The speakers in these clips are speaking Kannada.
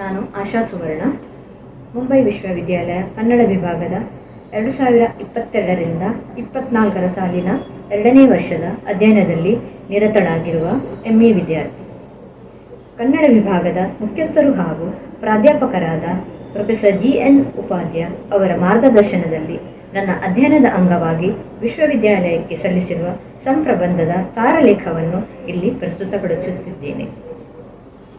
ಆಶಾ ಸುವರ್ಣ, ಮುಂಬೈ ವಿಶ್ವವಿದ್ಯಾಲಯ, ಕನ್ನಡ ವಿಭಾಗದ ಎರಡು ಸಾವಿರ ಇಪ್ಪತ್ತೆರಡರಿಂದ ಇಪ್ಪತ್ನಾಲ್ಕರ ಸಾಲಿನ ಎರಡನೇ ವರ್ಷದ ಅಧ್ಯಯನದಲ್ಲಿ ನಿರತಳಾಗಿರುವ ಎಂ ವಿದ್ಯಾರ್ಥಿ. ಕನ್ನಡ ವಿಭಾಗದ ಮುಖ್ಯಸ್ಥರು ಹಾಗೂ ಪ್ರಾಧ್ಯಾಪಕರಾದ ಪ್ರೊಫೆಸರ್ ಜಿ ಎನ್ ಅವರ ಮಾರ್ಗದರ್ಶನದಲ್ಲಿ ನನ್ನ ಅಧ್ಯಯನದ ಅಂಗವಾಗಿ ವಿಶ್ವವಿದ್ಯಾಲಯಕ್ಕೆ ಸಲ್ಲಿಸಿರುವ ಸಂಪ್ರಬಂಧದ ಸಾರಲೇಖವನ್ನು ಇಲ್ಲಿ ಪ್ರಸ್ತುತಪಡಿಸುತ್ತಿದ್ದೇನೆ.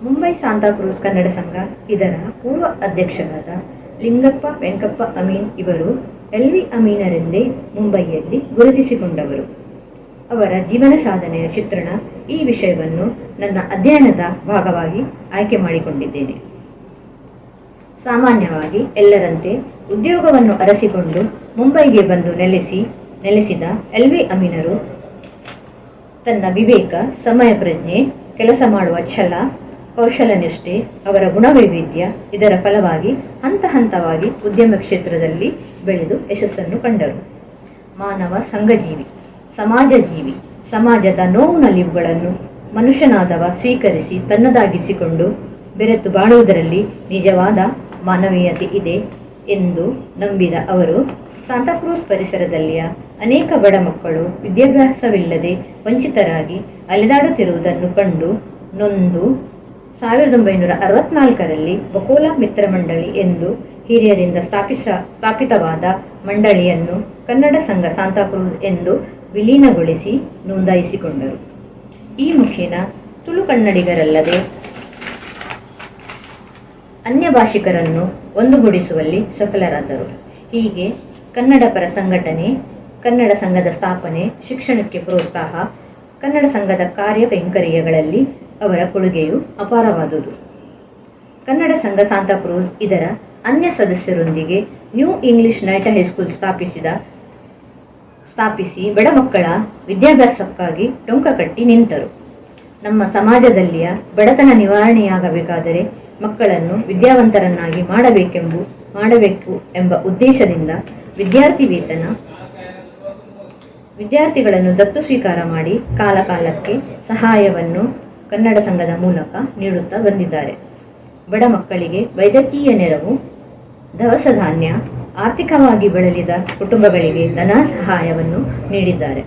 ಮುಂಬೈ ಸಾಂತಾಕ್ರೂಸ್ ಕನ್ನಡ ಸಂಘ, ಇದರ ಪೂರ್ವ ಅಧ್ಯಕ್ಷರಾದ ಲಿಂಗಪ್ಪ ವೆಂಕಪ್ಪ ಅಮೀನ್ ಇವರು ಎಲ್ ವಿ ಅಮೀನರೆಂದೇ ಮುಂಬೈಯಲ್ಲಿ ಗುರುತಿಸಿಕೊಂಡವರು. ಅವರ ಜೀವನ ಸಾಧನೆಯ ಚಿತ್ರಣ ಈ ವಿಷಯವನ್ನು ನನ್ನ ಅಧ್ಯಯನದ ಭಾಗವಾಗಿ ಆಯ್ಕೆ ಮಾಡಿಕೊಂಡಿದ್ದೇನೆ. ಸಾಮಾನ್ಯವಾಗಿ ಎಲ್ಲರಂತೆ ಉದ್ಯೋಗವನ್ನು ಅರಸಿಕೊಂಡು ಮುಂಬೈಗೆ ಬಂದು ನೆಲೆಸಿ, ನೆಲೆಸಿದ ಎಲ್ ವಿ ಅಮೀನರು ತನ್ನ ವಿವೇಕ, ಸಮಯ, ಪ್ರಜ್ಞೆ, ಕೆಲಸ ಮಾಡುವ ಛಲ ಕೌಶಲ ನಿಷ್ಠೆ ಅವರ ಗುಣವೈವಿಧ್ಯ, ಇದರ ಫಲವಾಗಿ ಹಂತ ಹಂತವಾಗಿ ಉದ್ಯಮ ಕ್ಷೇತ್ರದಲ್ಲಿ ಬೆಳೆದು ಯಶಸ್ಸನ್ನು ಕಂಡರು. ಮಾನವ ಸಂಘಜೀವಿ ಸಮಾಜ ಜೀವಿ ಸಮಾಜದ ನೋವು ನಲಿವುಗಳನ್ನು ಮನುಷ್ಯನಾದವ ಸ್ವೀಕರಿಸಿ ತನ್ನದಾಗಿಸಿಕೊಂಡು ಬೆರೆತು ಬಾಳುವುದರಲ್ಲಿ ನಿಜವಾದ ಮಾನವೀಯತೆ ಇದೆ ಎಂದು ನಂಬಿದ ಅವರು ಸಾಂತಾಕ್ರೂಸ್ ಪರಿಸರದಲ್ಲಿಯ ಅನೇಕ ಬಡ ಮಕ್ಕಳು ವಿದ್ಯಾಭ್ಯಾಸವಿಲ್ಲದೆ ವಂಚಿತರಾಗಿ ಅಲೆದಾಡುತ್ತಿರುವುದನ್ನು ಕಂಡು ನೊಂದು ಸಾವಿರದ ಒಂಬೈನೂರ ಅರವತ್ನಾಲ್ಕರಲ್ಲಿ ಬಕೋಲಾ ಮಿತ್ರ ಮಂಡಳಿ ಎಂದು ಹಿರಿಯರಿಂದ ಸ್ಥಾಪಿಸ, ಸ್ಥಾಪಿತವಾದ ಮಂಡಳಿಯನ್ನು ಕನ್ನಡ ಸಂಘ ಸಾಂತಾಕ್ರೂಸ್ ಎಂದು ವಿಲೀನಗೊಳಿಸಿ ನೋಂದಾಯಿಸಿಕೊಂಡರು. ಈ ಮುಖೇನ ತುಳು ಕನ್ನಡಿಗರಲ್ಲದೆ ಅನ್ಯ ಭಾಷಿಕರನ್ನು ಒಂದುಗೂಡಿಸುವಲ್ಲಿ ಸಫಲರಾದರು. ಹೀಗೆ ಕನ್ನಡ ಪರ ಸಂಘಟನೆ, ಕನ್ನಡ ಸಂಘದ ಸ್ಥಾಪನೆ, ಶಿಕ್ಷಣಕ್ಕೆ ಪ್ರೋತ್ಸಾಹ ಕನ್ನಡ ಸಂಘದ ಕಾರ್ಯ ಕೈಂಕರ್ಯಗಳಲ್ಲಿ ಅವರ ಕೊಡುಗೆಯು ಅಪಾರವಾದುದು. ಕನ್ನಡ ಸಂಘ ಸಾಂತಾಕ್ರೂಸ್ ಇದರ ಅನ್ಯ ಸದಸ್ಯರೊಂದಿಗೆ ನ್ಯೂ ಇಂಗ್ಲಿಷ್ ನೈಟ್ ಹೈಸ್ಕೂಲ್ ಸ್ಥಾಪಿಸಿದ, ಸ್ಥಾಪಿಸಿ ಬಡ ಮಕ್ಕಳ ವಿದ್ಯಾಭ್ಯಾಸಕ್ಕಾಗಿ ಟೊಂಕ ಕಟ್ಟಿ ನಿಂತರು. ನಮ್ಮ ಸಮಾಜದಲ್ಲಿಯ ಬಡತನ ನಿವಾರಣೆಯಾಗಬೇಕಾದರೆ ಮಕ್ಕಳನ್ನು ವಿದ್ಯಾವಂತರನ್ನಾಗಿ ಮಾಡಬೇಕೆಂಬು, ಮಾಡಬೇಕು ಎಂಬ ಉದ್ದೇಶದಿಂದ ವಿದ್ಯಾರ್ಥಿ ವೇತನ ವಿದ್ಯಾರ್ಥಿಗಳನ್ನು ದತ್ತು ಸ್ವೀಕಾರ ಮಾಡಿ ಕಾಲಕಾಲಕ್ಕೆ ಸಹಾಯವನ್ನು ಕನ್ನಡ ಸಂಘದ ಮೂಲಕ ನೀಡುತ್ತಾ ಬಂದಿದ್ದಾರೆ. ಬಡ ಮಕ್ಕಳಿಗೆ ವೈದ್ಯಕೀಯ ನೆರವು ದವಸ ಧಾನ್ಯ ಆರ್ಥಿಕವಾಗಿ ಬಳಲಿದ ಕುಟುಂಬಗಳಿಗೆ ಧನ ಸಹಾಯವನ್ನು ನೀಡಿದ್ದಾರೆ.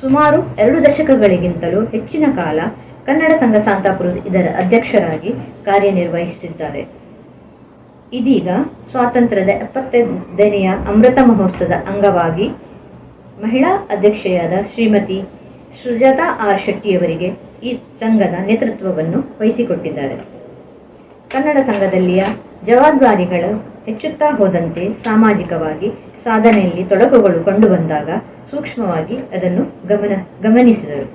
ಸುಮಾರು ಎರಡು ದಶಕಗಳಿಗಿಂತಲೂ ಹೆಚ್ಚಿನ ಕಾಲ ಕನ್ನಡ ಸಂಘ ಸಾಂತಾಪುರ ಇದರ ಅಧ್ಯಕ್ಷರಾಗಿ ಕಾರ್ಯನಿರ್ವಹಿಸಿದ್ದಾರೆ. ಇದೀಗ ಸ್ವಾತಂತ್ರ್ಯದ ಎಪ್ಪತ್ತೈದನೆಯ ಅಮೃತ ಮಹೋತ್ಸವದ ಅಂಗವಾಗಿ ಮಹಿಳಾ ಅಧ್ಯಕ್ಷೆಯಾದ ಶ್ರೀಮತಿ ಸುಜಾತಾ ಆರ್ ಶೆಟ್ಟಿಯವರಿಗೆ ಈ ಸಂಘದ ನೇತೃತ್ವವನ್ನು ವಹಿಸಿಕೊಟ್ಟಿದ್ದಾರೆ. ಕನ್ನಡ ಸಂಘದಲ್ಲಿಯ ಜವಾಬ್ದಾರಿಗಳು ಹೆಚ್ಚುತ್ತಾ ಹೋದಂತೆ ಸಾಮಾಜಿಕವಾಗಿ ಸಾಧನೆಯಲ್ಲಿ ತೊಡಕುಗಳು ಕಂಡುಬಂದಾಗ ಸೂಕ್ಷ್ಮವಾಗಿ ಅದನ್ನು ಗಮನ, ಗಮನಿಸಿದರು.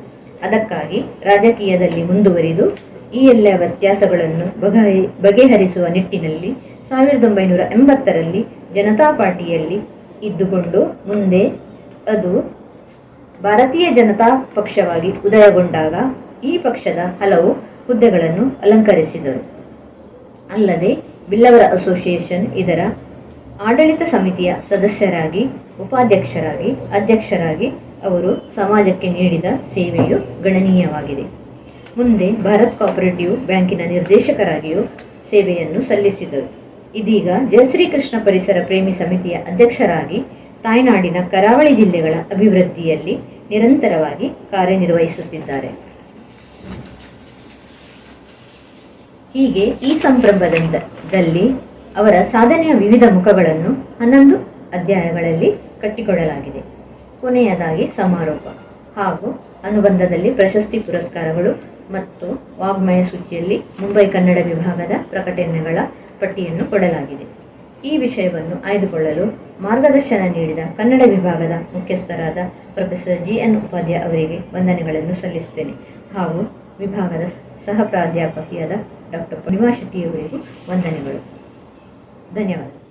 ಅದಕ್ಕಾಗಿ ರಾಜಕೀಯದಲ್ಲಿ ಮುಂದುವರಿದು ಈ ಎಲ್ಲ ವ್ಯತ್ಯಾಸಗಳನ್ನು ಬಗೆ ಬಗೆಹರಿಸುವ ನಿಟ್ಟಿನಲ್ಲಿ ಸಾವಿರದ ಒಂಬೈನೂರ ಎಂಬತ್ತರಲ್ಲಿ ಜನತಾ ಪಾರ್ಟಿಯಲ್ಲಿ ಇದ್ದುಕೊಂಡು ಮುಂದೆ ಅದು ಭಾರತೀಯ ಜನತಾ ಪಕ್ಷವಾಗಿ ಉದಯಗೊಂಡಾಗ ಈ ಪಕ್ಷದ ಹಲವು ಹುದ್ದೆಗಳನ್ನು ಅಲಂಕರಿಸಿದರು. ಅಲ್ಲದೆ ಬಿಲ್ಲವರ ಅಸೋಸಿಯೇಷನ್ ಇದರ ಆಡಳಿತ ಸಮಿತಿಯ ಸದಸ್ಯರಾಗಿ, ಉಪಾಧ್ಯಕ್ಷರಾಗಿ, ಅಧ್ಯಕ್ಷರಾಗಿ ಅವರು ಸಮಾಜಕ್ಕೆ ನೀಡಿದ ಸೇವೆಯು ಗಣನೀಯವಾಗಿದೆ. ಮುಂದೆ ಭಾರತ್ ಕೋಆಪರೇಟಿವ್ ಬ್ಯಾಂಕಿನ ನಿರ್ದೇಶಕರಾಗಿಯೂ ಸೇವೆಯನ್ನು ಸಲ್ಲಿಸಿದರು. ಇದೀಗ ಜಯಶ್ರೀಕೃಷ್ಣ ಪರಿಸರ ಪ್ರೇಮಿ ಸಮಿತಿಯ ಅಧ್ಯಕ್ಷರಾಗಿ ತಾಯ್ನಾಡಿನ ಕರಾವಳಿ ಜಿಲ್ಲೆಗಳ ಅಭಿವೃದ್ಧಿಯಲ್ಲಿ ನಿರಂತರವಾಗಿ ಕಾರ್ಯನಿರ್ವಹಿಸುತ್ತಿದ್ದಾರೆ. ಹೀಗೆ ಈ ಸಂರಂಭದಲ್ಲಿ ಅವರ ಸಾಧನೆಯ ವಿವಿಧ ಮುಖಗಳನ್ನು ಹನ್ನೊಂದು ಅಧ್ಯಾಯಗಳಲ್ಲಿ ಕಟ್ಟಿಕೊಡಲಾಗಿದೆ ಕೊನೆಯದಾಗಿ ಸಮಾರೋಪ ಹಾಗೂ ಅನುಬಂಧದಲ್ಲಿ ಪ್ರಶಸ್ತಿ ಪುರಸ್ಕಾರಗಳು ಮತ್ತು ವಾಗ್ಮಯ ಸೂಚಿಯಲ್ಲಿ ಮುಂಬೈ ಕನ್ನಡ ವಿಭಾಗದ ಪ್ರಕಟಣೆಗಳ ಪಟ್ಟಿಯನ್ನು ಕೊಡಲಾಗಿದೆ. ಈ ವಿಷಯವನ್ನು ಆಯ್ದುಕೊಳ್ಳಲು ಮಾರ್ಗದರ್ಶನ ನೀಡಿದ ಕನ್ನಡ ವಿಭಾಗದ ಮುಖ್ಯಸ್ಥರಾದ ಪ್ರೊಫೆಸರ್ ಜಿ ಎನ್ ಉಪಾಧ್ಯಾಯ ಅವರಿಗೆ ವಂದನೆಗಳನ್ನು ಸಲ್ಲಿಸುತ್ತೇನೆ. ಹಾಗೂ ವಿಭಾಗದ ಸಹ ಪ್ರಾಧ್ಯಾಪಕಿಯಾದ ಡಾಕ್ಟರ್ ಪೂರ್ಣಿಮಾ ಶೆಟ್ಟಿಯವರಿಗೂ ವಂದನೆಗಳು. ಧನ್ಯವಾದ.